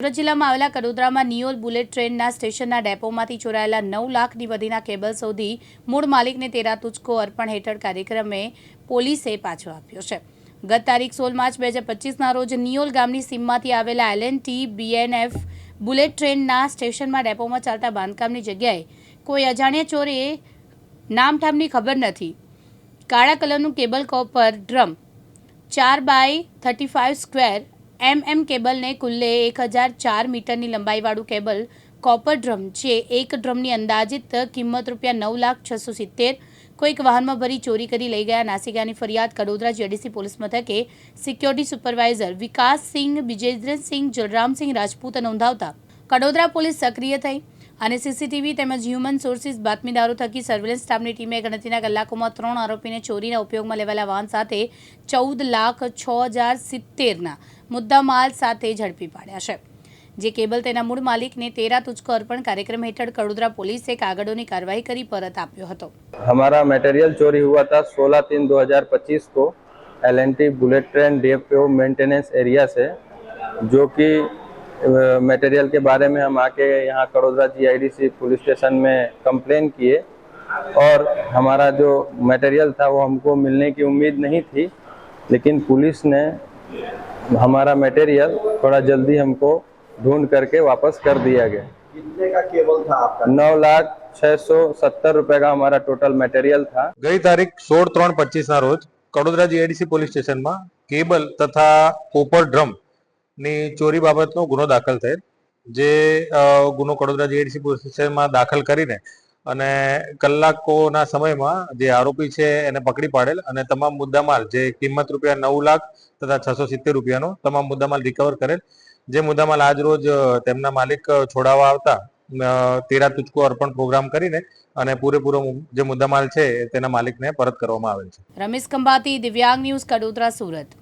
સુરત જિલ્લામાં આવેલા કડોદરામાં નિયોલ બુલેટ ટ્રેનના સ્ટેશનના ડેપોમાંથી ચોરાયેલા નવ લાખની વધીના કેબલ શોધી મૂળ માલિકને તેરા તુચકો અર્પણ હેઠળ કાર્યક્રમે પોલીસે પાછો આપ્યો છે. ગત તારીખ સોળ માર્ચ બે હજાર પચીસના રોજ નિયોલ ગામની સીમમાંથી આવેલા L N T BNF bullet ટ્રેનના સ્ટેશનમાં ડેપોમાં ચાલતા બાંધકામની જગ્યાએ કોઈ અજાણ્યા ચોરે નામઠામની ખબર નથી. કાળા કલરનું કેબલ કોપર ડ્રમ ચાર by thirty five square M M કેબલને કુલ્લે એક હજાર ચાર મીટરની લંબાઈવાળું કેબલ કોપર ડ્રમ, જે એક ડ્રમની અંદાજિત કિંમત રૂપિયા નવ લાખ છસો સિત્તેર કોઈક વાહનમાં ભરી ચોરી કરી લઈ ગયા નાસિકાની ફરિયાદ, કડોદરા જેડીસી પોલીસ મથકે સિક્યોરિટી સુપરવાઇઝર વિકાસસિંહ બિજેન્દ્રસિંહ, જલરામસિંહ રાજપૂત નોંધાવતા કડોદરા પોલીસ સક્રિય થઈ. અને સીસીટીવી તેમજ હ્યુમન સોર્સિસ બાતમીદારો થકી સર્વેલન્સ સ્ટાફની ટીમે ગણતરીના કલાકોમાં ત્રણ આરોપીને ચોરીના ઉપયોગમાં લેવાયેલા વાહન સાથે ચૌદ લાખ છ હજાર સિત્તેરના મુદ્દામાલ સાથે ઝડપી પાડ્યા છે જે કેબલ તેના મૂળ માલિકને તેરા તુચકો અર્પણ કાર્યક્રમ હેઠળ કડોદરા પોલીસે કાગળોની કાર્યવાહી કરી પરત આપ્યો હતો हमारा मटेरियल चोरी हुआ था 16 तीन 2025 को L bullet train depot maintenance area से जो कि मटेरियल के बारे में हम आके यहाँ कड़ोदरा जीआईडीसी पुलिस स्टेशन में कंप्लेन किए और हमारा जो मटेरियल था वो हमको मिलने की उम्मीद नहीं थी लेकिन पुलिस ने हमारा मटेरियल थोड़ा जल्दी हमको ढूंढ करके वापस कर दिया गया कितने का केबल था आपका नौ लाख छः सौ सत्तर रुपये का हमारा टोटल मटेरियल था ગઈ તારીખ સોળ ત્રણ પચીસ ના રોજ કડોદરા જીઆઈડીસી પોલીસ સ્ટેશનમાં કેબલ તથા કોપર ડ્રમ ની ચોરી બાબતનો ગુનો દાખલ થયેલ, જે ગુનો કડોદરા જીઆઈડીસી પોલીસ સ્ટેશનમાં દાખલ કરીને અને કલાકોના સમયમાં જે આરોપી છે એને પકડી પાડેલ અને તમામ મુદ્દામાલ જે કિંમત રૂપિયા નવ લાખ તથા છસો સિત્તેર રૂપિયાનો તમામ મુદ્દામાલ રિકવર કરેલ. જે મુદ્દામાલ આજ રોજ તેમના માલિક છોડાવવા આવતા તેરા તુચકો અર્પણ પ્રોગ્રામ કરીને અને પૂરેપૂરો જે મુદ્દામાલ છે તેના માલિકને પરત કરવામાં આવેલ છે. રમેશ ખંભાતી, દિવ્યાંગ ન્યૂઝ, કડોદરા, સુરત.